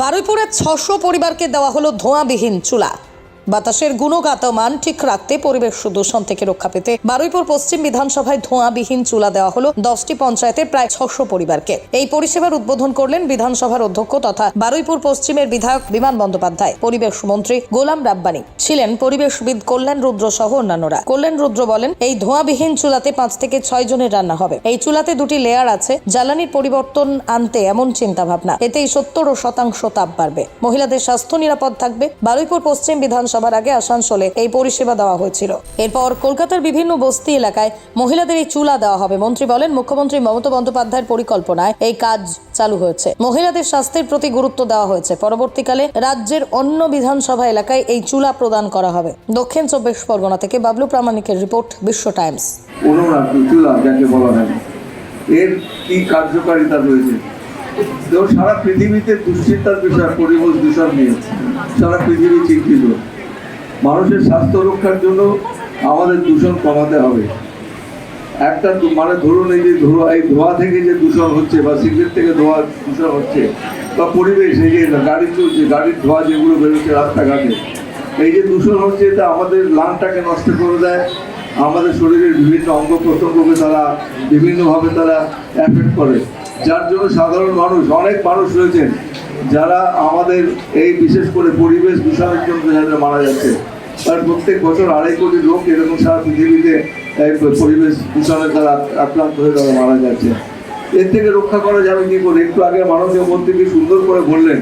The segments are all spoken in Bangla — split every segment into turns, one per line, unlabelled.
বারুইপুরের ছশো পরিবারকে দেওয়া হলো ধোঁয়াবিহীন চুলা। বাতাসের গুণগত মান ঠিক রাখতে পরিবেশ দূষণ থেকে রক্ষা পেতে বারুইপুর পশ্চিম বিধানসভায় ধোঁয়াবিহীন চুলা দেওয়া হলো দশটি পঞ্চায়েতের প্রায় ছশো পরিবারকে। এই পরিষেবার উদ্বোধন করলেন বিধানসভার অধ্যক্ষ তথা বারুইপুর পশ্চিমের বিধায়ক বিমান বন্দ্যোপাধ্যায়, পরিবেশ মন্ত্রী গোলাম রাব্বানি। ছিলেন পরিবেশবিদ কল্যাণ রুদ্র সহ অন্যান্যরা। কল্যাণ রুদ্র বলেন, এই ধোঁয়াবিহীন চুলাতে পাঁচ থেকে ছয় জনের রান্না হবে। এই চুলাতে দুটি লেয়ার আছে, জ্বালানির পরিবর্তন আনতে এমন চিন্তা ভাবনা এতেই সত্তর শতাংশ তাপ বাড়বে। মহিলাদের স্বাস্থ্য নিরাপদ থাকবে। বারুইপুর পশ্চিম বিধানসভার আগে আসানসোলে এই পরিষেবা দেওয়া হয়েছিল। এরপর কলকাতার বিভিন্ন বস্তি এলাকায় মহিলাদের এই চুলা দেওয়া হবে। মন্ত্রী বলেন, মুখ্যমন্ত্রী মমতা বন্দ্যোপাধ্যায়ের পরিকল্পনায় এই কাজ চালু হয়েছে। মহিলাদের স্বাস্থ্যের প্রতি গুরুত্ব দেওয়া হয়েছে। পরবর্তীকালে রাজ্যের অন্য বিধানসভা এলাকায় এই চুলা প্রদান করা হবে। দক্ষিণ চব্বিশ পরগনা থেকে বাবলু প্রামাণিকের রিপোর্ট, বিশ্ব টাইমস।
এর কি কার্যকারিতা রয়েছে? সারা পৃথিবীতে দুশ্চিন্তার বিষয়, পরিবেশ দূষণ নিয়ে সারা পৃথিবী চিন্তিত। মানুষের স্বাস্থ্য রক্ষার জন্য আমাদের দূষণ কমাতে হবে। একটা মানে ধরুন এই যে ধোয়া, এই ধোয়া থেকে যে দূষণ হচ্ছে বা সিগারেট থেকে ধোয়া দূষণ হচ্ছে বা পরিবেশ, এই যে গাড়ি চলছে গাড়ির ধোয়া যেগুলো বেরোচ্ছে রাস্তাঘাটে, এই যে দূষণ হচ্ছে এটা আমাদের লাংটাকে নষ্ট করে দেয়। আমাদের শরীরের বিভিন্ন অঙ্গ প্রত্যঙ্গকে তারা বিভিন্নভাবে তারা অ্যাফেক্ট করে। যার জন্য সাধারণ মানুষ, অনেক মানুষ রয়েছেন যারা আমাদের এই বিশেষ করে পরিবেশ দূষণের জন্য যারা মারা যাচ্ছে আর প্রত্যেক বছর আড়াই কোটি লোক এরকম সারা পৃথিবীতে পরিবেশ দূষণের তারা আক্রান্ত হয়ে তারা মারা যাচ্ছে। এর থেকে রক্ষা করা যাবে কি করে? একটু আগে মাননীয় মন্ত্রী কি সুন্দর করে বললেন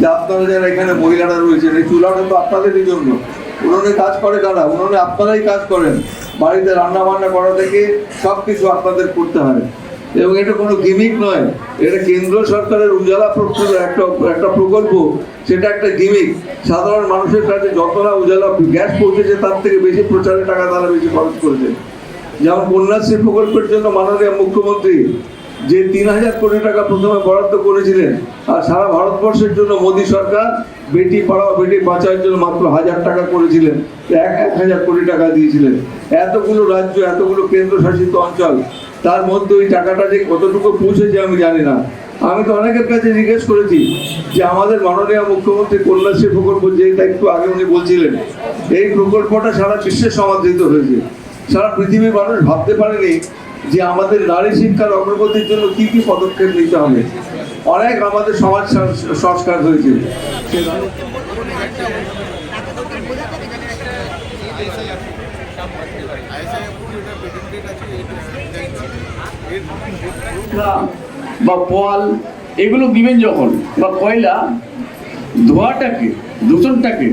যে আপনারা যারা এখানে মহিলারা রয়েছেন, এই চুলাটা তো আপনাদেরই জন্য। উনুনে কাজ করে কারা? উনুনে আপনারাই কাজ করেন। বাড়িতে রান্না বান্না করা থেকে সব কিছু আপনাদের করতে হয়। এবং এটা কোনো গিমিক নয়। এটা কেন্দ্র সরকারের উজালা একটা একটা প্রকল্প, সেটা একটা গিমিক সাধারণ মানুষের কাছে যত না উজালা গ্যাস পৌঁছেছে, তার থেকে বেশি প্রচারের টাকা তারা বেশি খরচ করেছে। যেমন কন্যাশ্রী প্রকল্পের জন্য মাননীয় মুখ্যমন্ত্রী যে তিন হাজার কোটি টাকা প্রথমে বরাদ্দ করেছিলেন, আর সারা ভারতবর্ষের জন্য মোদী সরকার বেটি পড়াও, বেটি বাঁচাওয়ার জন্য মাত্র হাজার টাকা করেছিলেন। এক এক হাজার কোটি টাকা দিয়েছিলেন। এতগুলো রাজ্য, এতগুলো কেন্দ্রশাসিত অঞ্চল তার মধ্যে ওই টাকাটা যে কতটুকু পৌঁছেছে আমি জানি না। আমি তো অনেকের কাছে জিজ্ঞেস করেছি যে আমাদের মাননীয় মুখ্যমন্ত্রী কন্যাশ্রী প্রকল্প যেটা একটু আগে উনি বলছিলেন, এই প্রকল্পটা সারা বিশ্বে সমাদৃত হয়েছে। সারা পৃথিবীর মানুষ ভাবতে পারেনি যে আমাদের নারী শিক্ষার অগ্রগতির জন্য কি কি পদক্ষেপ নিতে হবে। অনেক আমাদের সমাজ সংস- সংস্কার হয়েছে।
না, বা পল এগুলো দিবেন যখন বা কয়লা ধোয়াটাকে দূষণটাকে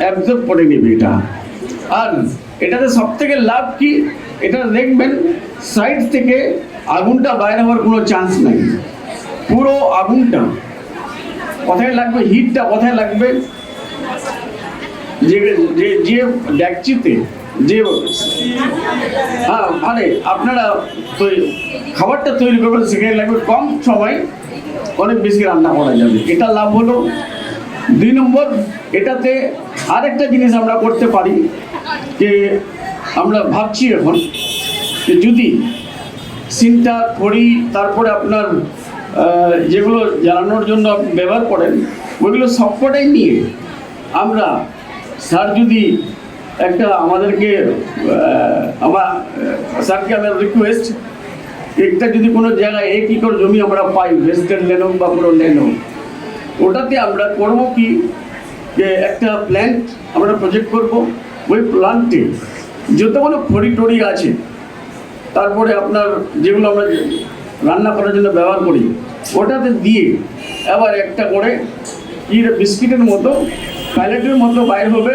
অ্যাবজর্ব করে নেবে এটা। আর এটাতে সব থেকে লাভ কি? এটা দেখবেন সাইড থেকে আগুনটা বাইরে হওয়ার কোনো চান্স নাই। পুরো আগুনটা কোথায় লাগবে? হিটটা কোথায় লাগবে? যে যে ডেকচিতে যে হ্যাঁ মানে আপনারা তৈ- খাবারটা তৈরি করবেন সেখানে লাগবে কম সময় অনেক বেশি রান্না করা যাবে। এটা লাভ হলো। দুই নম্বর, এটাতে আরেকটা জিনিস আমরা করতে পারি, যে আমরা ভাবছি এখন যে যদি সিনটা খড়ি তারপরে আপনার যেগুলো জ্বালানোর জন্য ব্যবহার করেন, ওইগুলো সবকটাই নিয়ে আমরা, স্যার যদি একটা আমাদেরকে আমার স্যারকে রিকোয়েস্ট একটা যদি কোনো জায়গায় এক একর জমি আমরা পাই লেন হোক বা কোনো হোক, ওটাতে আমরা করব কি? যে একটা প্ল্যান্ট আমরা প্রজেক্ট করব, ওই প্ল্যান্টে যতগুলো খড়ি টড়ি আছে, তারপরে আপনার যেগুলো আমরা রান্না করার জন্য ব্যবহার করি, ওটাতে দিয়ে আবার একটা করে বিস্কিটের মতো প্যালেটের মতো বাইর হবে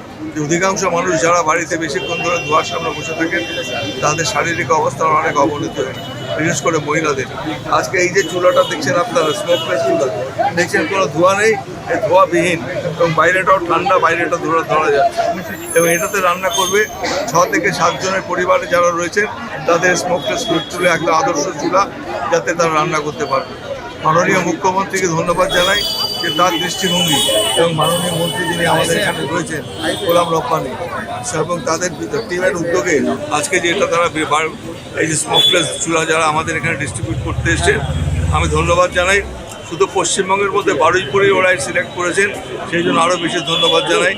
অধিকাংশ মানুষ যারা বাড়িতে বেশিক্ষণ ধরে ধোয়ার সামনে বসে থাকেন তাদের শারীরিক অবস্থার অনেক অবনতি হয়, বিশেষ করে মহিলাদের। আজকে এই যে চুলাটা দেখছেন আপনারা স্মোকলেস চুলা, দেখছেন কোনো ধোয়া নেই ধোয়াবিহীন এবং বাইরেটাও ঠান্ডা, বাইরেটা ধরা ধরা যাচ্ছে। এবং এটাতে রান্না করবে ছ থেকে সাতজনের পরিবারে যারা রয়েছেন তাদের স্মোকলেস চুলে একটা আদর্শ চুলা, যাতে তারা রান্না করতে পারবে। মাননীয় মুখ্যমন্ত্রীকে ধন্যবাদ জানাই যে তার দৃষ্টিভঙ্গি এবং মাননীয় মন্ত্রী যিনি আমাদের এখানে রয়েছেন, গোলাম রব্বানি এবং তাদের টিমের উদ্যোগে আজকে যে এটা তারা এই যে স্মোকলেস চুলা যারা আমাদের এখানে ডিস্ট্রিবিউট করতে এসছে আমি ধন্যবাদ জানাই। শুধু পশ্চিমবঙ্গের মধ্যে বারুইপুরেই ওরাই সিলেক্ট করেছেন। সেই জন্য আরও বেশি ধন্যবাদ জানাই।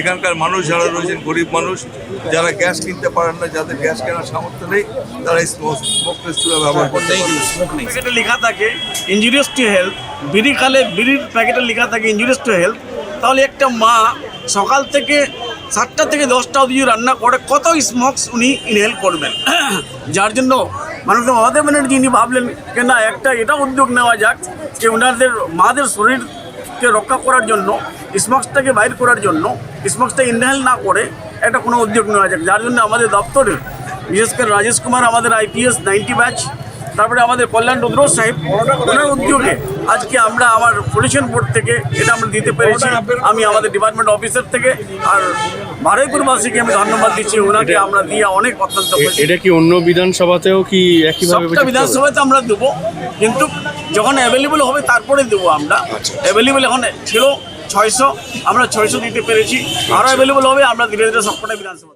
এখানকার মানুষ যারা রয়েছেন গরিব মানুষ যারা গ্যাস কিনতে পারেন না যাদের গ্যাস কেনার সামর্থ্য নেই তারা এই স্মোকলেস চুলা ব্যবহার করতে
প্যাকেটে লেখা থাকে ইঞ্জুরিয়াস টু হেলথ বিড়ি খালে বিড়ির প্যাকেটে লেখা থাকে ইঞ্জুরিয়াস টু হেলথ তাহলে একটা মা সকাল থেকে সাতটা থেকে দশটা অবধি রান্না করে কত স্মোকস উনি ইনহেল করবেন। যার জন্য মানুষ মমতা ব্যানার্জি উনি ভাবলেন যে না, একটা এটা উদ্যোগ নেওয়া যাক যে ওনাদের, মাদের শরীরকে রক্ষা করার জন্য স্মোকসটাকে বাইর করার জন্য স্মোকসটা ইনহেল না করে একটা কোনো উদ্যোগ নেওয়া যাক। যার জন্য আমাদের দপ্তরে, বিশেষ করে রাজেশ কুমার, আমাদের আইপিএস নাইনটি ব্যাচ, তারপরে আমাদের কল্যাণ রুদ্র সাহেব, ওনার উদ্যোগে আজকে আমরা আমার পলিউশন বোর্ড থেকে, এটা আমরা দিতে পেরেছি। আমি আমাদের ডিপার্টমেন্ট অফিসার থেকে, আর বারুইপুরবাসীকে আমি ধন্যবাদ দিচ্ছি ওনাকে আমরা দিয়ে অনেক অত্যন্ত।
এটা কি অন্য বিধানসভাতেও কি একইভাবে
বিধানসভাতে আমরা দেবো কিন্তু যখন অ্যাভেলেবল হবে তারপরে দেবো আমরা। অ্যাভেলেবল এখন ছিল ছয়শো আমরা ছয়শো দিতে পেরেছি। আরও অ্যাভেলেবল হবে আমরা ধীরে ধীরে সবকটা বিধানসভা